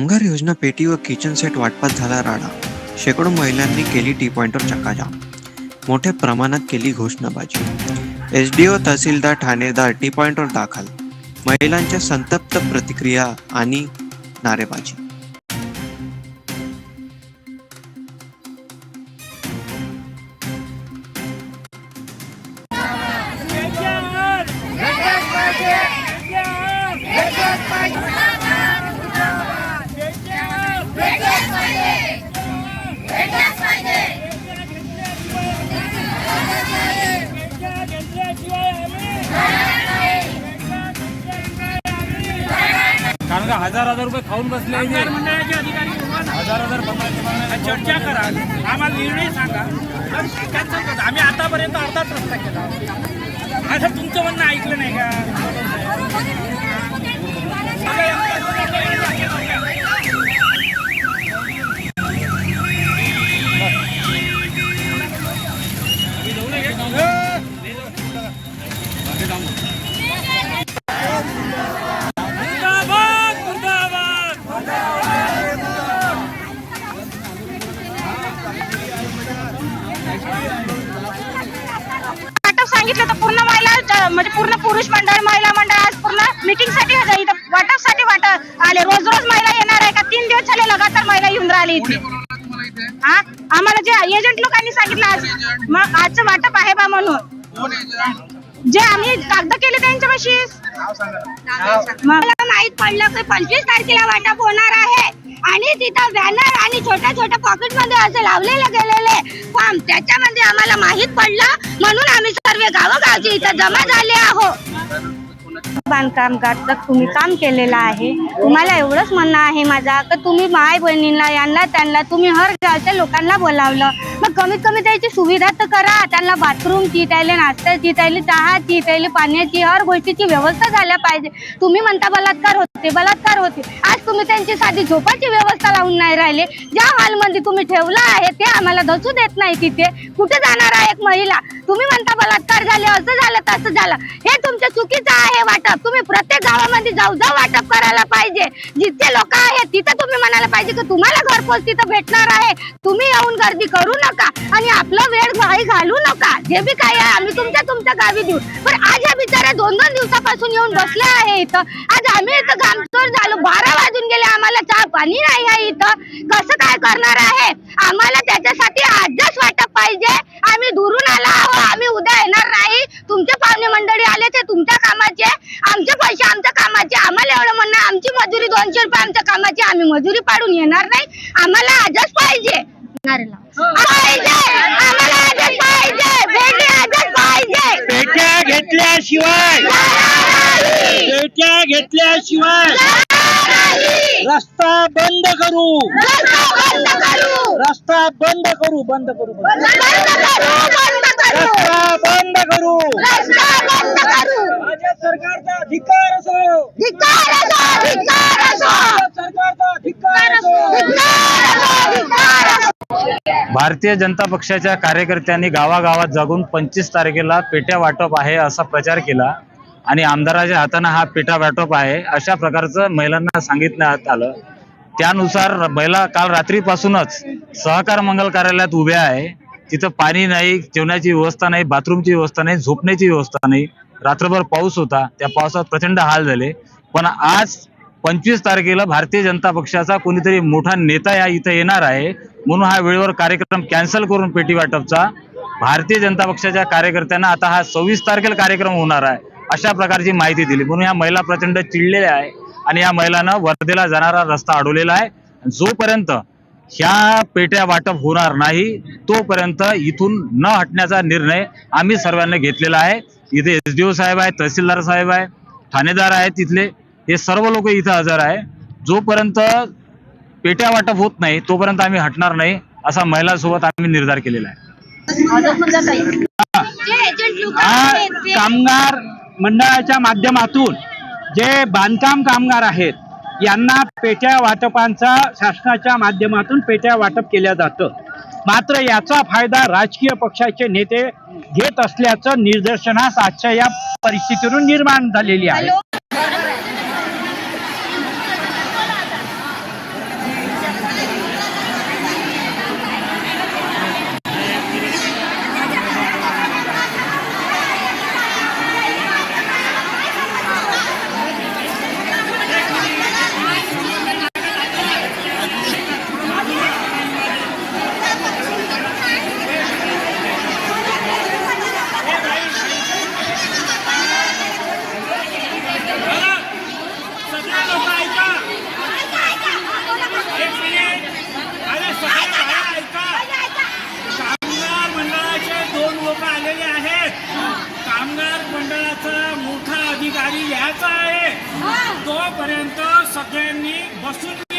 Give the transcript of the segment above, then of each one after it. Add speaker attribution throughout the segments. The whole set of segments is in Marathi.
Speaker 1: कामगार योजना पेटी व किचन सेट वाटपात झाला राडा. शेकडो महिलांनी केली टी पॉइंटवर चक्काजाम मोठ्या प्रमाणात केली घोषणाबाजी. एस डी ओ तहसीलदार ठाणेदार टी पॉइंटवर दाखल. महिलांच्या संतप्त प्रतिक्रिया आणि नारेबाजी.
Speaker 2: कारण का हजार हजार रुपये खाऊन बसले.
Speaker 3: मंडळाचे अधिकारी
Speaker 2: हजार हजार.
Speaker 3: चर्चा करा आम्हाला निर्णय सांगा करा. आम्ही आतापर्यंत अर्धाच रस्ता केला आता तुमचं म्हणणं ऐकलं नाही का मुर्दाबाद
Speaker 4: सांगितलं तर पूर्ण महिला म्हणजे पूर्ण पुरुष मंडळ महिला मंडळ आज पूर्ण मीटिंगसाठी हजर इथं वाटपसाठी वाटप आले. रोज रोज महिला येणार आहे का? तीन दिवस झाले लगातार महिला येऊन राहिली इथे. हा? आम्हाला जे एजंट लोकांनी सांगितलं आज मग आजचं वाटप आहे बा म्हणून. जे आम्ही कागद केले त्यांच्यापाशी. मला माहीत पडलं की पंचवीस तारखेला वाटप होणार आहे. आणि तिथं बॅनर आणि छोट्या छोट्या पॉकेटमध्ये असं लावलेले गेलेले. फॉर्म त्याच्यामध्ये आम्हाला माहीत पडलं. म्हणून आम्ही सर्व गावोगावची इथं जमा झाले आहोत. बांधकाम तर तुम्ही काम केलेलं आहे. तुम्हाला एवढंच म्हणणं आहे माझा. की तुम्ही माय बहिणीला यांना त्यांना तुम्ही हर गावच्या लोकांना बोलावलं. मग कमीत कमी त्याची सुविधा तर करा. त्यांना बाथरूमची त्याला नाश्त्याची त्याला चहाची त्याला पाण्याची हर गोष्टीची व्यवस्था झाल्या पाहिजे. तुम्ही म्हणता बलात्कार होते बलात्कार होते. आज तुम्ही त्यांची साधी झोपाची व्यवस्था लावून नाही राहिले. ज्या हॉलमध्ये तुम्ही ठेवलं आहे ते आम्हाला धसू देत नाही तिथे. कुठे जाणार आहे एक महिला? तुम्ही म्हणता बलात्कार झाले असं झालं तसं झालं. हे तुमचं चुकीचं आहे वाटप. तुम्ही प्रत्येक गावामध्ये जाऊ जाऊ वाटप करायला पाहिजे. जिथे लोक आहेत तिथे तुम्ही म्हणायला पाहिजे की तुम्हाला घरपोच तिथं भेटणार आहे. तुम्ही येऊन गर्दी करू नका. आणि आपला वेळ घाई घालू नका. जे बी काय आहे? आम्ही तुमच्या तुमच्या गावी देऊ. पण आज या बिचाऱ्या दोन दोन दिवसापासून येऊन बसले आहे इथं. आज आम्ही इथं घामचोर झालो. बारा वाजून गेले. आम्हाला चहा पाणी नाही आहे इथं. कसं काय करणार आहे? आम्हाला त्याच्यासाठी आजच वाटप पाहिजे. आम्ही दुरून आला आहो आम्ही उद्या येणार नाही. तुमचे पाहुणे मंडळी आले ते तुमच्या कामाचे. आमचे पैसे आमच्या कामाचे. आम्हाला एवढं म्हणणं आमची मजुरी दोनशे रुपये आमच्या कामाची. आम्ही मजुरी पाडून येणार नाही. आम्हाला आजच पाहिजे. पाहिजे! आम्हाला आजच पाहिजे! भेटी आजच पाहिजे!
Speaker 3: पेट्या घेतल्याशिवाय!
Speaker 4: नाही.
Speaker 3: पेट्या घेतल्याशिवाय!
Speaker 4: नाही.
Speaker 3: रस्ता बंद करू!
Speaker 4: रस्ता बंद करू!
Speaker 3: रस्ता बंद करू बंद करू
Speaker 4: बंद करू! बंद करू
Speaker 3: रस्ता बंद करू!
Speaker 4: रस्ता बंद करू!
Speaker 3: राज्य सरकारचा अधिकार असो
Speaker 4: धिक्कार असो धिक्कार असो
Speaker 3: राज्य सरकारचा अधिकार असो
Speaker 4: धिक्कार असो धिक्कार असो
Speaker 2: भारतीय जनता पक्षाच्या कार्यकर्त्यांनी गावागावात जागून पंचवीस तारखेला पेट्या वाटप आहे असा प्रचार केला. आणि आमदाराच्या हाताने हा पेटा वाटप आहे अशा प्रकारचं महिलांना सांगितण्यात आलं. त्यानुसार महिला काल रात्रीपासूनच सहकार मंगल कार्यालयात उभ्या आहे. तिथं पाणी नाही जेवणाची व्यवस्था नाही बाथरूमची व्यवस्था नाही झोपण्याची व्यवस्था नाही. रात्रभर पाऊस होता. त्या पावसात प्रचंड हाल झाले. पण आज पंचवीस तारखेला भारतीय जनता पक्षाचा कोणीतरी मोठा नेता या इथं येणार आहे. म्हणून हा वेळेवर कार्यक्रम कॅन्सल करून पेटी वाटपचा. भारतीय जनता पक्षाच्या कार्यकर्त्यांना आता हा सव्वीस तारखेला कार्यक्रम होणार आहे अशा प्रकारची माहिती दिली. म्हणून या महिला प्रचंड चिडलेल्या आहे आणि या महिलांना वर्धेला जाणारा रस्ता अडवलेला आहे. जोपर्यंत ह्या पेट्या वाटप होणार नाही तोपर्यंत इथून न हटण्याचा निर्णय आम्ही सर्वांनी घेतलेला आहे. इथे एस डी ओ साहेब आहे तहसीलदार साहेब आहे ठाणेदार आहेत तिथले. हे सर्व लोक इथं हजर आहे. जोपर्यंत पेट्या वाटप होत नाही तोपर्यंत आम्ही हटणार नाही असा महिलांसोबत आम्ही निर्धार केलेला आहे.
Speaker 4: जे एजंट लोक आहेत ते
Speaker 5: कामगार मंडळाच्या माध्यमातून जे बांधकाम कामगार आहेत यांना पेट्या वाटपांचा शासनाच्या माध्यमातून पेट्या वाटप केलं जातं. मात्र याचा फायदा राजकीय पक्षाचे नेते घेत असल्याचं निदर्शनास आजच्या या परिस्थितीवरून निर्माण झालेली आहे
Speaker 4: हॅलो
Speaker 3: अधिकारी लिहायचा आहे
Speaker 4: हा.
Speaker 3: आतापर्यंत सगळ्यांनी बसून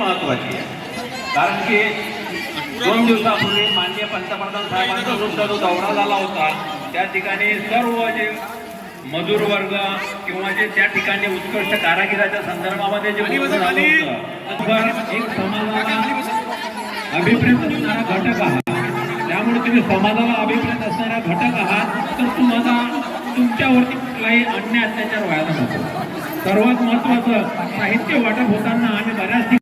Speaker 6: महत्वाची कारण की दोन दिवसापूर्वी माननीय पंतप्रधान साहेबांचा सुद्धा जो दौरा झाला होता त्या ठिकाणी सर्व जे मजूर वर्ग किंवा जे त्या ठिकाणी उत्कृष्ट कारागिराच्या संदर्भामध्ये जे एक समाजाला अभिप्रेत असणारा घटक आहात. त्यामुळे तुम्ही समाजाला अभिप्रेत असणारा घटक आहात तर तुम्हाला तुमच्यावरती कुठलाही अन्य अत्याचार व्हायला नको. सर्वात महत्वाचं साहित्य वाटप होताना आम्ही बऱ्याच